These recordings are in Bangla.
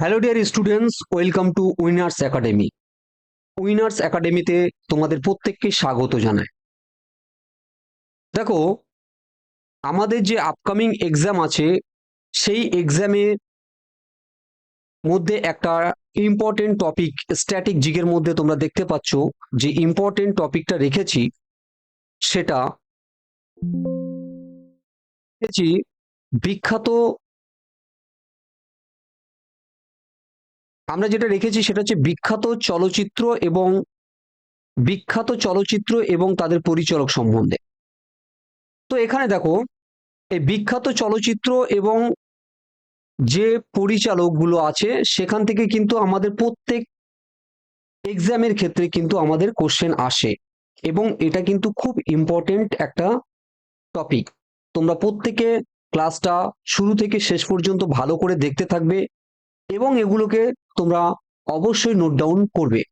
Hello dear students welcome to Winners Academy Winners একাডেমিতে তোমাদের প্রত্যেককে স্বাগত জানাই। দেখো, আমাদের যে আপকামিং এক্সাম আছে, সেই এক্সামের মধ্যে একটা ইম্পর্টেন্ট টপিক স্ট্যাটিক জিগের মধ্যে তোমরা দেখতে পাচ্ছ যে ইম্পর্টেন্ট টপিকটা রেখেছি, সেটা বিখ্যাত আমরা যেটা রেখেছি সেটা হচ্ছে বিখ্যাত চলচ্চিত্র এবং বিখ্যাত চলচ্চিত্র এবং তাদের পরিচালক সম্বন্ধে। তো এখানে দেখো, এই বিখ্যাত চলচ্চিত্র এবং যে পরিচালকগুলো আছে, সেখান থেকে কিন্তু আমাদের প্রত্যেক এক্সামের ক্ষেত্রে কিন্তু আমাদের কোশ্চেন আসে এবং এটা কিন্তু খুব ইম্পর্টেন্ট একটা টপিক। তোমরা প্রত্যেকে ক্লাসটা শুরু থেকে শেষ পর্যন্ত ভালো করে দেখতে থাকবে এবং এগুলোকে তোমরা অবশ্যই নোট ডাউন করবে।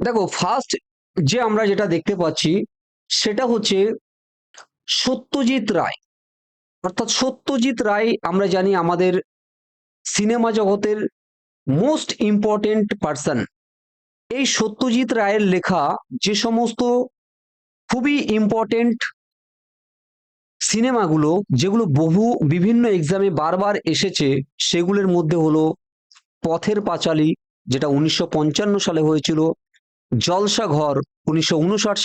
দেখো ফার্স্ট যে আমরা যেটা দেখতে পাচ্ছি, সেটা হচ্ছে সত্যজিৎ রায়। অর্থাৎ সত্যজিৎ রায়, আমরা জানি আমাদের সিনেমা জগতের মোস্ট ইম্পর্টেন্ট পার্সন এই সত্যজিৎ রায়ের লেখা যে সমস্ত খুবই ইম্পর্টেন্ট সিনেমাগুলো যেগুলো বহু বিভিন্ন এক্সামে বারবার এসেছে, সেগুলোর মধ্যে হলো পথের পাঁচালী, যেটা উনিশশো পঞ্চান্ন সালে হয়েছিল, জলসা ঘর উনিশশো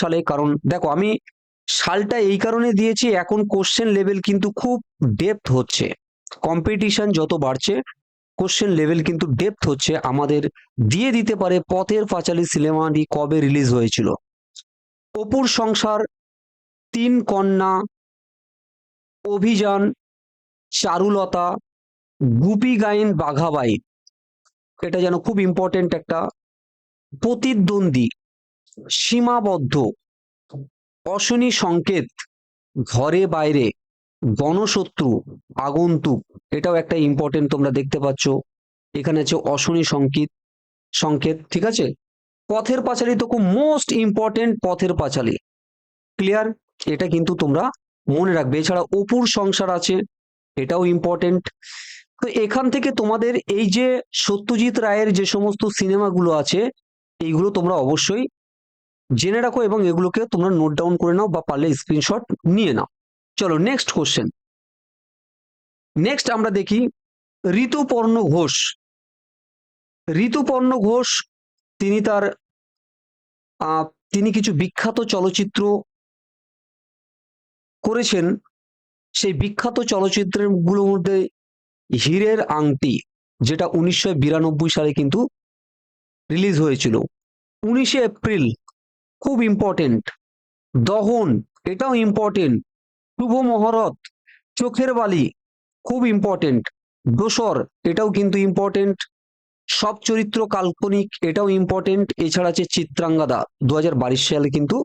সালে, কারণ দেখো আমি সালটা এই কারণে দিয়েছি, এখন কোশ্চেন লেভেল কিন্তু খুব ডেপথ হচ্ছে। কম্পিটিশন যত বাড়ছে কোশ্চেন লেভেল কিন্তু ডেপথ হচ্ছে, আমাদের দিয়ে দিতে পারে পথের পাঁচালী সিনেমাটি কবে রিলিজ হয়েছিল। অপুর সংসার, তিন কন্যা অভিযান, চারুলতা, গুপি গাইন, বাঘাবাই। এটা যেন খুব ইম্পর্টেন্ট একটা প্রতিদ্বন্দ্বী, সীমাবদ্ধ, অশনি সংকেত, ঘরে বাইরে গণশত্রু আগন্তুক। এটাও একটা ইম্পর্টেন্ট তোমরা দেখতে পাচ্ছ। এখানে আছে অশনি সংকেত সংকেত, ঠিক আছে? পথের পাঁচালী তো খুব most important Pather Panchali. Clear এটা কিন্তু তোমরা মনে রাখবে। এছাড়া অপুর সংসার আছে, এটাও ইম্পর্টেন্ট তো এখান থেকে তোমাদের এই যে সত্যজিৎ রায়ের যে সমস্ত সিনেমাগুলো আছে, এইগুলো তোমরা অবশ্যই জেনে রাখো এবং এগুলোকে তোমরা নোট ডাউন করে নাও বা পারলে স্ক্রিনশট নিয়ে নাও। চলো নেক্সট কোশ্চেন নেক্সট আমরা দেখি ঋতুপর্ণ ঘোষ। ঋতুপর্ণ ঘোষ, তিনি তার তিনি কিছু বিখ্যাত চলচ্চিত্র করেছেন সেই বিখ্যাত চলচ্চিত্রেরগুলোর মধ্যে হীরের আংটি, যেটা উনিশশো বিরানব্বই সালে কিন্তু রিলিজ হয়েছিল। উনিশে এপ্রিল খুব ইম্পর্টেন্ট দহন, এটাও ইম্পর্টেন্ট শুভ মহরত, চোখের বালি, খুব ইম্পর্টেন্ট দোসর, এটাও কিন্তু ইম্পর্টেন্ট সব চরিত্র কাল্পনিক, এটাও ইম্পর্টেন্ট এছাড়া আছে চিত্রাঙ্গাদা দু হাজার বাইশ সালে কিন্তু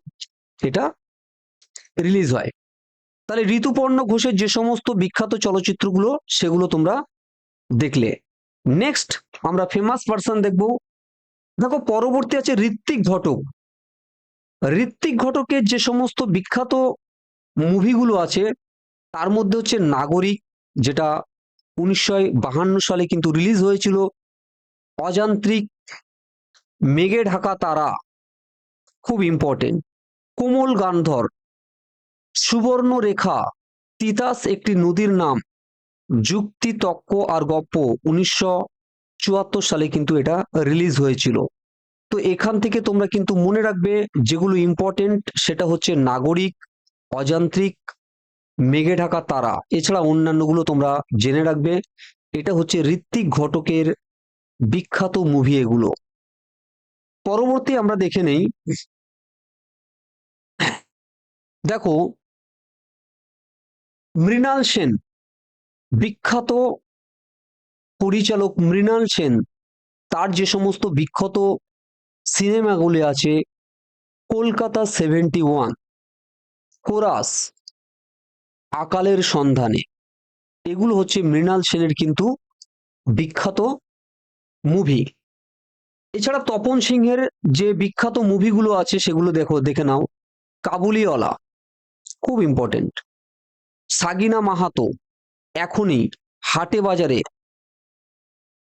এটা রিলিজ হয়। তাহলে ঋতুপর্ণ ঘোষের যে সমস্ত বিখ্যাত চলচ্চিত্রগুলো, সেগুলো তোমরা দেখলে। নেক্সট আমরা ফেমাস পার্সন দেখব। দেখো, পরবর্তী আছে ঋত্বিক ঘটক। ঋত্বিক ঘটকের যে সমস্ত বিখ্যাত মুভিগুলো আছে, তার মধ্যে হচ্ছে নাগরিক, যেটা উনিশশো সালে কিন্তু রিলিজ হয়েছিল। অযান্ত্রিক মেঘে ঢাকা তারা, খুব ইম্পর্টেন্ট কোমল গান্ধর। সুবর্ণ রেখা তিতাস একটি নদীর নাম। যুক্তি তক্ক আর গপ্প উনিশশো চুয়াত্তর সালে কিন্তু এটা রিলিজ হয়েছিল। তো এখান থেকে তোমরা কিন্তু মনে রাখবে যেগুলো ইম্পর্টেন্ট সেটা হচ্ছে নাগরিক, অযান্ত্রিক মেঘে ঢাকা তারা। এছাড়া অন্যান্যগুলো তোমরা জেনে রাখবে। এটা হচ্ছে ঋত্বিক ঘটকের বিখ্যাত মুভি এগুলো। পরবর্তী আমরা দেখে নেই। দেখো মৃণাল সেন, বিখ্যাত পরিচালক মৃণাল সেন, তার যে সমস্ত বিখ্যাত সিনেমাগুলি আছে, কলকাতা সেভেন্টি ওয়ান, কোরাস, আকালের সন্ধানে। এগুলো হচ্ছে মৃণাল সেনের কিন্তু বিখ্যাত মুভি এছাড়া তপন সিংহের যে বিখ্যাত মুভিগুলো আছে, সেগুলো দেখো, দেখে নাও। কাবুলিওয়ালা, খুব ইম্পর্টেন্ট সাগিনা মাহাতো এখনই হাটে বাজারে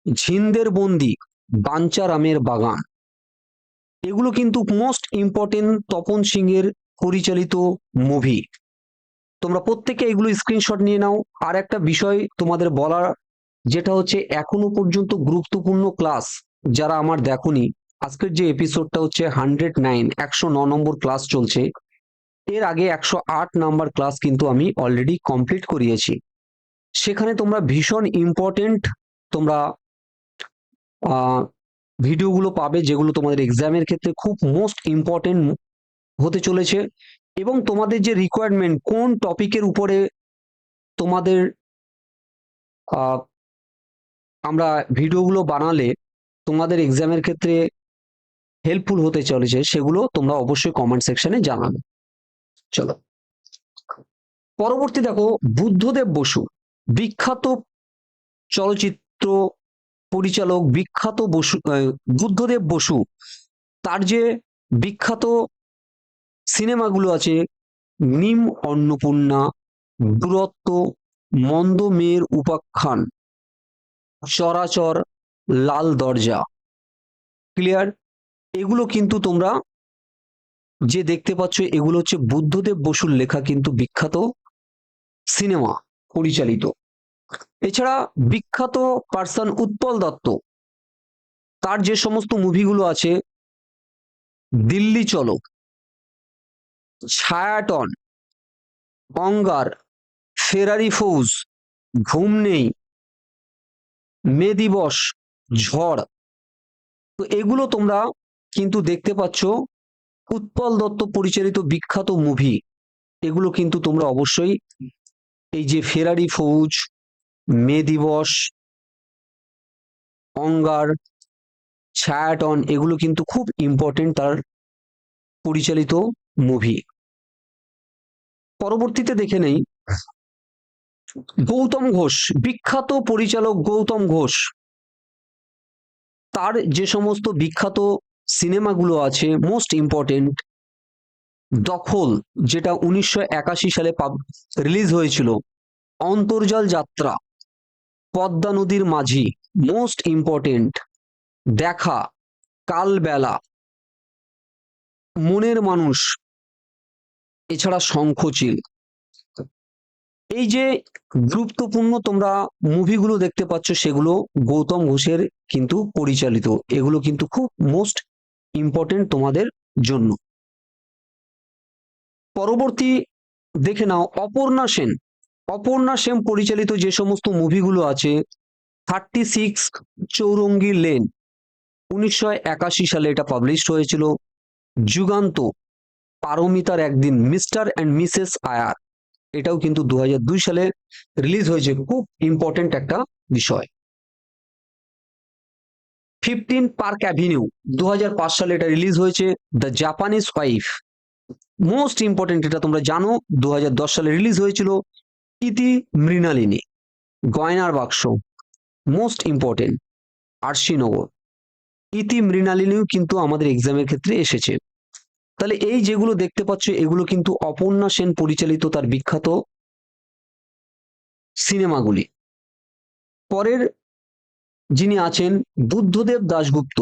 ঝিন্দের বন্দি বাঞ্চারামের বাগান। এগুলো কিন্তু মোস্ট ইম্পর্টেন্ট তপন সিং এর পরিচালিত মুভি তোমরা প্রত্যেকে এগুলো স্ক্রিনশট নিয়ে নাও। আর একটা বিষয় তোমাদের বলার, যেটা হচ্ছে এখনও পর্যন্ত গুরুত্বপূর্ণ ক্লাস যারা আমার দেখোনি, আজকের যে এপিসোডটা হচ্ছে হান্ড্রেড নাইন একশো ন নম্বর ক্লাস চলছে। এর আগে একশো আট নাম্বার ক্লাস কিন্তু আমি অলরেডি কমপ্লিট করিয়েছি। সেখানে তোমরা ভীষণ ইম্পর্টেন্ট তোমরা ভিডিওগুলো পাবে যেগুলো তোমাদের এক্সামের ক্ষেত্রে খুব মোস্ট ইম্পর্টেন্ট হতে চলেছে এবং তোমাদের যে রিকোয়ারমেন্ট কোন টপিকের উপরে তোমাদের আমরা ভিডিওগুলো বানালে তোমাদের এক্সামের ক্ষেত্রে হেল্পফুল হতে চলেছে সেগুলো তোমরা অবশ্যই কমেন্ট সেকশনে জানাবে। চলো। পরবর্তী দেখো, বুদ্ধদেব বসু, বিখ্যাত চলচ্চিত্র পরিচালক, বিখ্যাত বসু বুদ্ধদেব বসু, তার যে বিখ্যাত সিনেমাগুলো আছে, নিম অন্নপূর্ণা, দূরত্ব, মন্দ মেয়ের উপাখ্যান, চরাচর, লাল দরজা ক্লিয়ার এগুলো কিন্তু তোমরা যে দেখতে পাচ্ছ, এগুলো হচ্ছে বুদ্ধদেব বসুর লেখা কিন্তু বিখ্যাত সিনেমা পরিচালিত। এছাড়া বিখ্যাত পার্সন উৎপল দত্ত, তার যে সমস্ত মুভিগুলো আছে, দিল্লি চলো, ছায়াটন অঙ্গার ফেরারি ফৌজ, ঘুম নেই, মে দিবস, ঝড়, তো এগুলো তোমরা কিন্তু দেখতে পাচ্ছ উৎপল দত্ত পরিচালিত বিখ্যাত মুভি এগুলো কিন্তু তোমরা অবশ্যই এই যে ফেরারি ফৌজ মে দিবস, অঙ্গার, ছায়াটন, এগুলো কিন্তু খুব ইম্পর্টেন্ট তার পরিচালিত মুভি পরবর্তীতে দেখে নেই গৌতম ঘোষ, বিখ্যাত পরিচালক গৌতম ঘোষ। তার যে সমস্ত বিখ্যাত সিনেমাগুলো আছে মোস্ট ইম্পর্টেন্ট দখল, যেটা উনিশশো একাশি সালে রিলিজ হয়েছিল। অন্তর্জাল যাত্রা, পদ্মা নদীর মাঝি মোস্ট ইম্পর্টেন্ট দেখা, কালবেলা, মনের মানুষ, এছাড়া শঙ্খচিল। এই যে গুরুত্বপূর্ণ তোমরা মুভিগুলো দেখতে পাচ্ছ, সেগুলো গৌতম ঘোষের কিন্তু পরিচালিত। এগুলো কিন্তু খুব মোস্ট ইম্পর্টেন্ট তোমাদের জন্য। পরবর্তী দেখে নাও, অপর্ণা সেন। অপর্ণা সেন পরিচালিত যে সমস্ত মুভিগুলো আছে থার্টি সিক্স চৌরঙ্গি লেন, উনিশশো একাশি সালে এটা পাবলিশড হয়েছিল। যুগান্ত, পারমিতার একদিন মিস্টার অ্যান্ড মিসেস আয়ার। এটাও কিন্তু দু হাজার দুই সালে রিলিজ হয়েছে। খুব ইম্পর্টেন্ট একটা বিষয়। ফিফটিন পার্ক অ্যাভিনিউ দু সালে এটা রিলিজ হয়েছে, the Japanese Wife. Most important এটা তোমরা জানো, দুহাজার দশ সালে রিলিজ হয়েছিল ইতি মৃণালিনী, গয়নার বাক্স। মোস্ট ইম্পর্টেন্ট আরশিনগর ইতি মৃণালিনীও কিন্তু আমাদের এক্সামের ক্ষেত্রে এসেছে। তাহলে এই যেগুলো দেখতে পাচ্ছ, এগুলো কিন্তু অপর্ণা সেন পরিচালিত তার বিখ্যাত সিনেমাগুলি। পরের যিনি আছেন বুদ্ধদেব দাশগুপ্ত।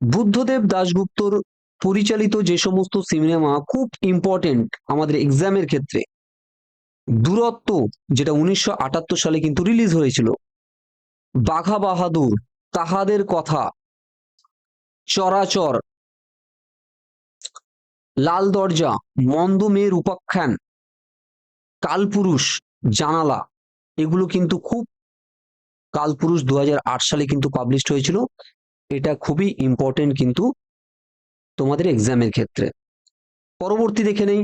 বুদ্ধদেব দাশগুপ্তর পরিচালিত যে সমস্ত সিনেমা খুব ইম্পর্টেন্ট আমাদের এক্সামের ক্ষেত্রে। দূরত্ব, যেটা উনিশশো আটাত্তর সালে কিন্তু রিলিজ হয়েছিল, বাঘা বাহাদুর, তাহাদের কথা, চরাচর, লাল দরজা, মন্দ মেয়ের উপাখ্যান, কালপুরুষ, জানালা, এগুলো কিন্তু খুব কালপুরুষ দু হাজার আট সালে কিন্তু পাবলিশড হয়েছিল। এটা খুবই ইম্পর্টেন্ট কিন্তু তোমাদের এক্সামের ক্ষেত্রে। পরবর্তী দেখে নেই।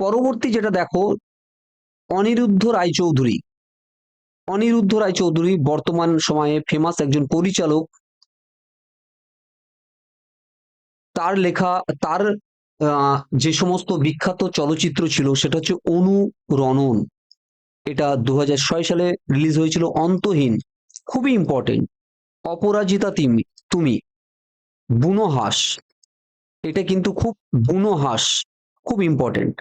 পরবর্তী যেটা দেখো, অনিরুদ্ধ রায়চৌধুরী। অনিরুদ্ধ রায়চৌধুরী বর্তমান সময়ে ফেমাস একজন পরিচালক। তার লেখা, তার যে সমস্ত বিখ্যাত চলচ্চিত্র ছিল, সেটা হচ্ছে অনুরণন এটা দু হাজার ছয় সালে রিলিজ হয়েছিল অন্তহীন। খুবই ইম্পর্টেন্ট অপরাজিতা তিমি, তুমি বুনোহাস এটা কিন্তু খুব বুনোহাস খুব ইম্পর্টেন্ট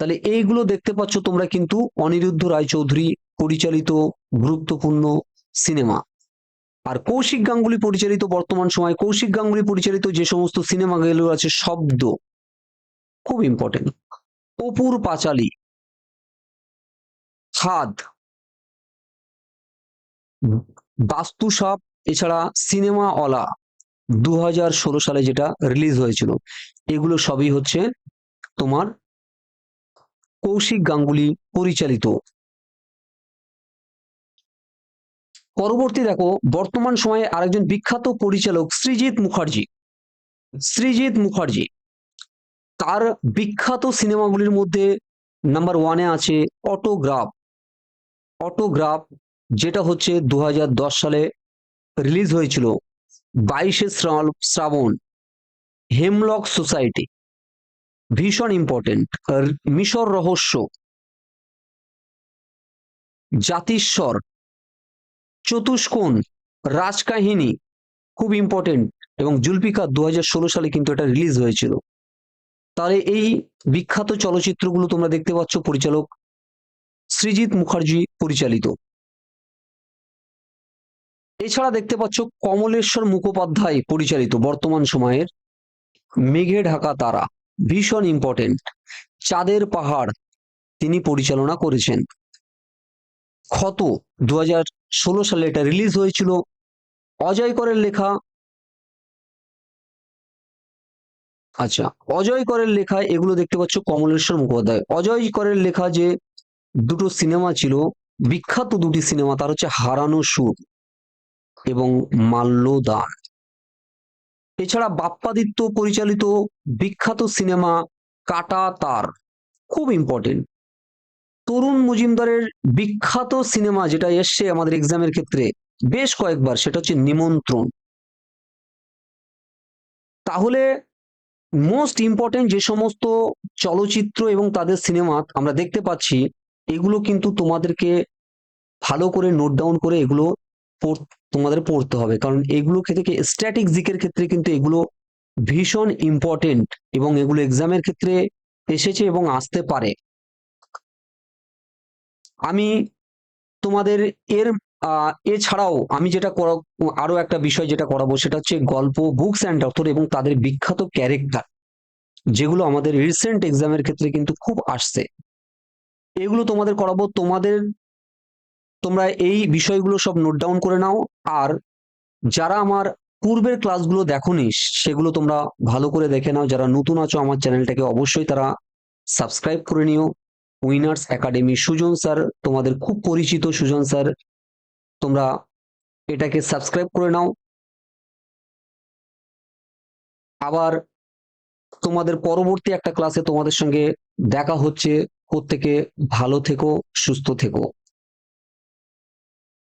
তাহলে এইগুলো দেখতে পাচ্ছ তোমরা কিন্তু অনিরুদ্ধ রায়চৌধুরী পরিচালিত গুরুত্বপূর্ণ সিনেমা। আর কৌশিক গাঙ্গুলি পরিচালিত বর্তমান সময়ে, কৌশিক গাঙ্গুলি পরিচালিত যে সমস্ত সিনেমাগুলো আছে, শব্দ, খুব ইম্পর্টেন্ট অপুর পাঁচালী ছাদ বাস্তুসাপ এছাড়া সিনেমা অলা দু হাজার ষোলো সালে যেটা রিলিজ হয়েছিল, এগুলো সবই হচ্ছে তোমার কৌশিক গাঙ্গুলি পরিচালিত। পরবর্তী দেখো, বর্তমান সময়ে আরেকজন বিখ্যাত পরিচালক শ্রীজিৎ মুখার্জি। শ্রীজিৎ মুখার্জি, তার বিখ্যাত সিনেমাগুলির মধ্যে নাম্বার ওয়ানে আছে অটোগ্রাফ অটোগ্রাফ, যেটা হচ্ছে দু হাজার দশ সালে রিলিজ হয়েছিল বাইশে শ্রাবণ হেমলক সোসাইটি ভীষণ ইম্পর্টেন্ট মিশর রহস্য, জাতিস্বর, চতুষ্কোণ, রাজকাহিনী খুব ইম্পর্টেন্ট এবং জুলপিকা দু হাজার ষোলো সালে কিন্তু এটা রিলিজ হয়েছিল। তাহলে এই বিখ্যাত চলচ্চিত্রগুলো তোমরা দেখতে পাচ্ছ, পরিচালক সৃজিত মুখার্জি পরিচালিত। এছাড়া দেখতে পাচ্ছ কমলেশ্বর মুখোপাধ্যায় পরিচালিত বর্তমান সময়ের মেঘে ঢাকা তারা, ভীষণ ইম্পর্টেন্ট চাঁদের পাহাড় তিনি পরিচালনা করেছেন। ক্ষত দু সালে এটা রিলিজ হয়েছিল। অজয় করের লেখা আচ্ছা অজয় করের লেখা এগুলো দেখতে পাচ্ছ কমলেশ্বর মুখোপাধ্যায়। অজয় করের লেখা যে দুটো সিনেমা ছিল, বিখ্যাত দুটি সিনেমা, তার হচ্ছে হারানো সুর এবং মাল্যদান। এছাড়া বাপ্পাদিত্য পরিচালিত বিখ্যাত সিনেমা কাটা তার, খুব ইম্পর্টেন্ট তরুণ মজুমদারের বিখ্যাত সিনেমা যেটা এসছে আমাদের এক্সামের ক্ষেত্রে বেশ কয়েকবার, সেটা হচ্ছে নিমন্ত্রণ। তাহলে মোস্ট ইম্পর্টেন্ট যে সমস্ত চলচ্চিত্র এবং তাদের সিনেমা আমরা দেখতে পাচ্ছি এগুলো কিন্তু তোমাদেরকে ভালো করে নোট ডাউন করে এগুলো তোমাদের পড়তে হবে। কারণ এগুলো থেকে স্ট্যাটিক জিকের ক্ষেত্রে কিন্তু এগুলো ভীষণ ইম্পর্টেন্ট এবং এগুলো এক্সামের ক্ষেত্রে এসেছে এবং আসতে পারে। আমি তোমাদের এর এছাড়াও আমি যেটা করা, আরও একটা বিষয় যেটা করাবো সেটা হচ্ছে গল্প বুকস অ্যান্ড অথর এবং তাদের বিখ্যাত ক্যারেক্টার যেগুলো আমাদের রিসেন্ট এক্সামের ক্ষেত্রে কিন্তু খুব আসছে। এগুলো তোমাদের করাবো। তোমাদের, তোমরা এই বিষয়গুলো সব নোট ডাউন করে নাও। আর যারা আমার পূর্বের ক্লাসগুলো দেখোনি, সেগুলো তোমরা ভালো করে দেখে নাও। যারা নতুন আছো, আমার চ্যানেলটাকে অবশ্যই তারা সাবস্ক্রাইব করে নিও। উইনার্স একাডেমি সুজন স্যার তোমাদের খুব পরিচিত সুজন স্যার তোমরা এটাকে সাবস্ক্রাইব করে নাও। আবার তোমাদের পরবর্তী একটা ক্লাসে তোমাদের সঙ্গে দেখা হচ্ছে। প্রত্যেকে ভালো থেকো সুস্থ থেকো।